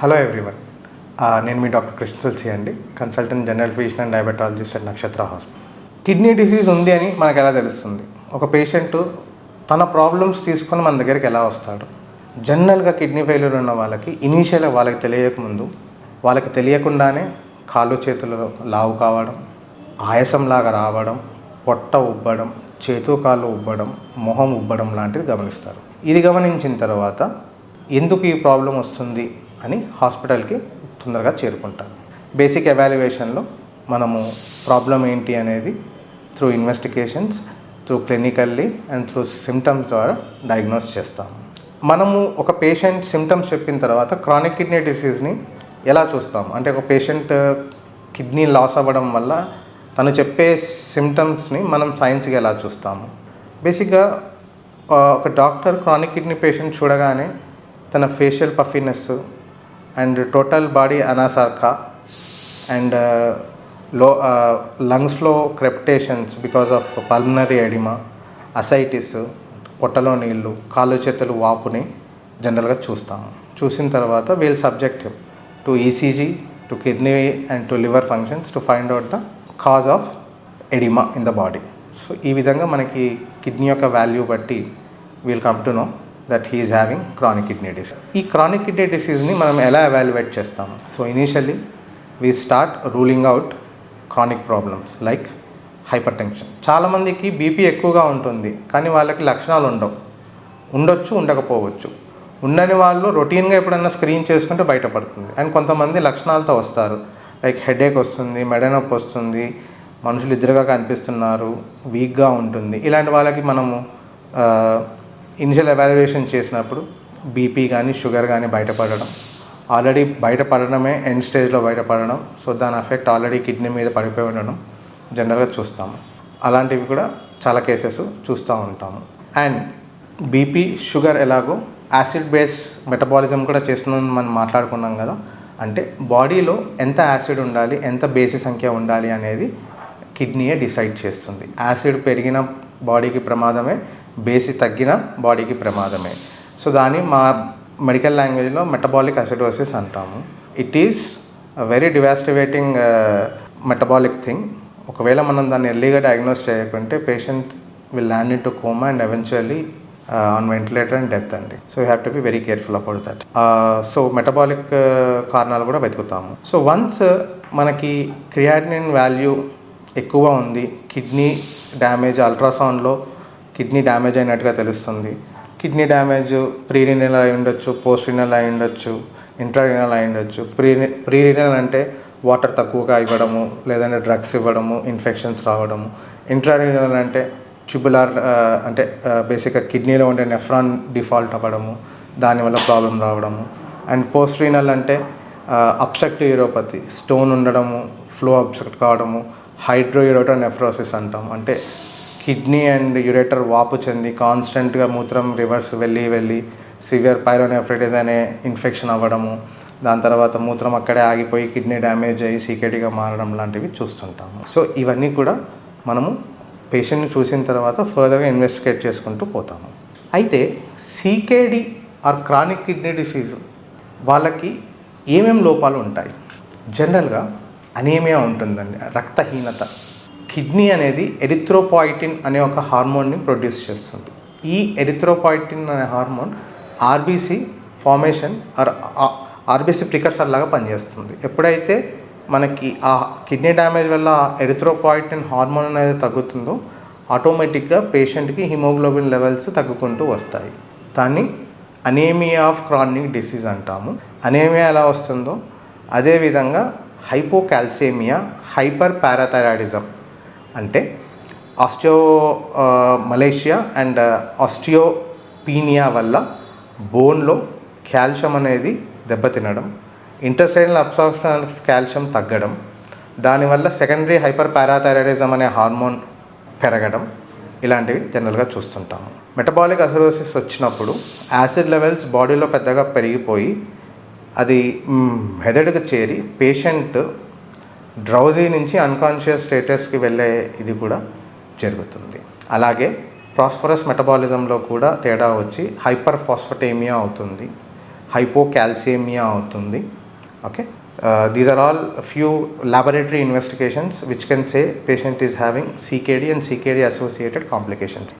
Hello everyone. నేను మీ doctor Krishna Tulasi అండి. Consultant general physician and diabetologist at Nakshatra hospital. Kidney disease ఉంది అని మనకు ఎలా తెలుస్తుంది? ఒక పేషెంట్ తన ప్రాబ్లమ్స్ తీసుకొని మన దగ్గరికి ఎలా వస్తాడు? జనరల్గా కిడ్నీ ఫెయిల్యూర్ ఉన్న వాళ్ళకి ఇనీషియల్గా వాళ్ళకి తెలియకముందు వాళ్ళకి తెలియకుండానే కాళ్ళు చేతులు లావు కావడం ఆయాసంలాగా రావడం పొట్ట ఉబ్బడం చేతు కాళ్ళు ఉబ్బడం మొహం ఉబ్బడం లాంటిది గమనిస్తారు. ఇది గమనించిన తర్వాత ఎందుకు ఈ ప్రాబ్లం వస్తుంది? అని హాస్పిటల్కి తొందరగా చేరుకుంటారు. బేసిక్ ఎవాల్యుయేషన్లో మనము ప్రాబ్లం ఏంటి అనేది through investigations through clinically and through symptoms ద్వారా డయాగ్నోస్ చేస్తాము. మనము ఒక పేషెంట్ సిమ్టమ్స్ చెప్పిన తర్వాత క్రానిక్ కిడ్నీ డిసీజ్ని ఎలా చూస్తాం అంటే ఒక పేషెంట్ కిడ్నీ లాస్ అవ్వడం వల్ల తను చెప్పే సిమ్టమ్స్ని మనం సైన్స్గా ఎలా చూస్తాము? బేసిక్గా ఒక డాక్టర్ క్రానిక్ కిడ్నీ పేషెంట్ చూడగానే తన facial puffiness and total body anasarca అండ్లో లంగ్స్లో crepitations because of pulmonary oedema ascites పొట్టలో నీళ్ళు కాళ్ళు చేతులు వాపుని జనరల్గా చూస్తాము చూసిన తర్వాత we'll subject to ECG to kidney and to liver functions to find out the cause of oedema in the body so ఈ విధంగా మనకి కిడ్నీ యొక్క వాల్యూ బట్టి we'll come to know that he's having chronic kidney disease ఈ chronic kidney డిసీజ్ని మనం ఎలా evaluate చేస్తాము? So initially we start ruling out chronic problems like hypertension చాలామందికి బీపీ ఎక్కువగా ఉంటుంది కానీ వాళ్ళకి లక్షణాలు ఉండవు. ఉండొచ్చు ఉండకపోవచ్చు. ఉండని వాళ్ళు రొటీన్గా ఎప్పుడైనా స్క్రీన్ చేసుకుంటే బయటపడుతుంది. అండ్ కొంతమంది లక్షణాలతో వస్తారు. లైక్ హెడేక్ వస్తుంది మెడ నొప్పి వస్తుంది మనుషులు ఇద్దరుగా కనిపిస్తున్నారు వీక్గా ఉంటుంది. ఇలాంటి వాళ్ళకి మనము ఇనిషియల్ ఎవాల్యుయేషన్ చేసినప్పుడు బీపీ కానీ షుగర్ కానీ బయటపడడం. ఆల్రెడీ బయటపడడమే ఎండ్ స్టేజ్లో బయటపడడం. సో దాని ఎఫెక్ట్ ఆల్రెడీ కిడ్నీ మీద పడిపోయి ఉండడం జనరల్గా చూస్తాము. అలాంటివి కూడా చాలా కేసెస్ చూస్తూ ఉంటాము. అండ్ బీపీ షుగర్ ఎలాగో యాసిడ్ బేస్డ్ మెటబాలిజం కూడా చేస్తుందని మనం మాట్లాడుకున్నాం కదా. అంటే బాడీలో ఎంత యాసిడ్ ఉండాలి ఎంత బేసి సంఖ్య ఉండాలి అనేది కిడ్నీయే డిసైడ్ చేస్తుంది. యాసిడ్ పెరిగిన బాడీకి ప్రమాదమే బేసి తగ్గిన బాడీకి ప్రమాదమే. సో దాన్ని మా మెడికల్ లాంగ్వేజ్లో మెటబాలిక్ అసిడోసిస్ అంటాము. It is very devastating metabolic thing ఒకవేళ మనం దాన్ని ఎర్లీగా డయాగ్నోస్ చేయకుంటే patient will land in to coma and eventually on ventilator and. Death అండి so you have to be very careful about that so metabolic కారణాలు కూడా వెతుకుతాము. సో వన్స్ uh, మనకి క్రియాటినిన్ వాల్యూ ఎక్కువ ఉంది కిడ్నీ డ్యామేజ్ అల్ట్రాసౌండ్లో kidney damage అయినట్టుగా తెలుస్తుంది. కిడ్నీ డ్యామేజ్ ప్రీరినల్ అయి ఉండొచ్చు పోస్ట్ రినల్ అయి ఉండొచ్చు ఇంట్రారినల్ అయి ఉండొచ్చు. ప్రీ ప్రీరినల్ అంటే వాటర్ తక్కువగా ఇవ్వడము లేదంటే డ్రగ్స్ ఇవ్వడము ఇన్ఫెక్షన్స్ రావడము. ఇంట్రారినల్ అంటే ట్యూబులార్ అంటే బేసిక్గా కిడ్నీలో ఉండే నెఫ్రాన్ డిఫాల్ట్ అవ్వడము దానివల్ల ప్రాబ్లం రావడము. అండ్ పోస్ట్ రీనల్ అంటే అబ్స్ట్రక్ట్ యూరోపతి స్టోన్ ఉండడము ఫ్లో అబ్స్ట్రక్ట్ కావడము హైడ్రో యూరోటో నెఫ్రోసిస్ అంటాం. అంటే కిడ్నీ అండ్ యురేటర్ వాపు చెంది కాన్స్టెంట్గా మూత్రం రివర్స్ వెళ్ళి వెళ్ళి సివియర్ పైరోనెఫ్రైటిస్ అనే ఇన్ఫెక్షన్ అవ్వడము దాని తర్వాత మూత్రం అక్కడే ఆగిపోయి కిడ్నీ డ్యామేజ్ అయ్యి సీకెటీగా మారడం లాంటివి చూస్తుంటాము. సో ఇవన్నీ కూడా మనము పేషెంట్ని చూసిన తర్వాత ఫర్దర్గా ఇన్వెస్టిగేట్ చేసుకుంటూ పోతాము. అయితే CKD or chronic kidney disease వాళ్ళకి ఏమేమి లోపాలు ఉంటాయి? జనరల్గా అనేమియా ఉంటుందండి రక్తహీనత. కిడ్నీ అనేది ఎరిథ్రోపాయిటిన్ అనే ఒక హార్మోన్ని ప్రొడ్యూస్ చేస్తుంది. ఈ ఎరిథ్రోపాయిటిన్ అనే hormone RBC formation or RBC precursor లాగా పనిచేస్తుంది. ఎప్పుడైతే మనకి ఆ కిడ్నీ డ్యామేజ్ వల్ల ఎరిథ్రోపాయిటిన్ హార్మోన్ అనేది తగ్గుతుందో ఆటోమేటిక్గా పేషెంట్కి హిమోగ్లోబిన్ లెవెల్స్ తగ్గుకుంటూ వస్తాయి. దాన్ని అనేమియా ఆఫ్ క్రానిక్ డిసీజ్ అంటాము. అనేమియా ఎలా వస్తుందో? అదేవిధంగా హైపోకాల్సేమియా హైపర్ పారాథైరాయిడిజం. అంటే ఆస్టియో మలేషియా అండ్ ఆస్టియోపీనియా వల్ల బోన్లో కాల్షియం అనేది దెబ్బతినడం ఇంటర్స్టైనల్ అబ్సార్ప్షన్ ఆఫ్ కాల్షియం తగ్గడం దానివల్ల సెకండరీ హైపర్ పారాథైరాయిడిజం అనే హార్మోన్ పెరగడం ఇలాంటివి జనరల్గా చూస్తుంటాము మెటబాలిక్ అసిరోసిస్ వచ్చినప్పుడు యాసిడ్ లెవెల్స్ బాడీలో పెద్దగా పెరిగిపోయి అది మెదడుకు చేరి పేషెంట్ డ్రౌజీ నుంచి అన్కాన్షియస్ స్టేటస్కి వెళ్ళే ఇది కూడా జరుగుతుంది. అలాగే ప్రాస్ఫరస్ మెటబాలిజంలో కూడా తేడా వచ్చి హైపర్ ఫాస్ఫటేమియా అవుతుంది. హైపోకాల్సియమియా అవుతుంది okay these are all few laboratory investigations which can say patient is having CKD and CKD associated complications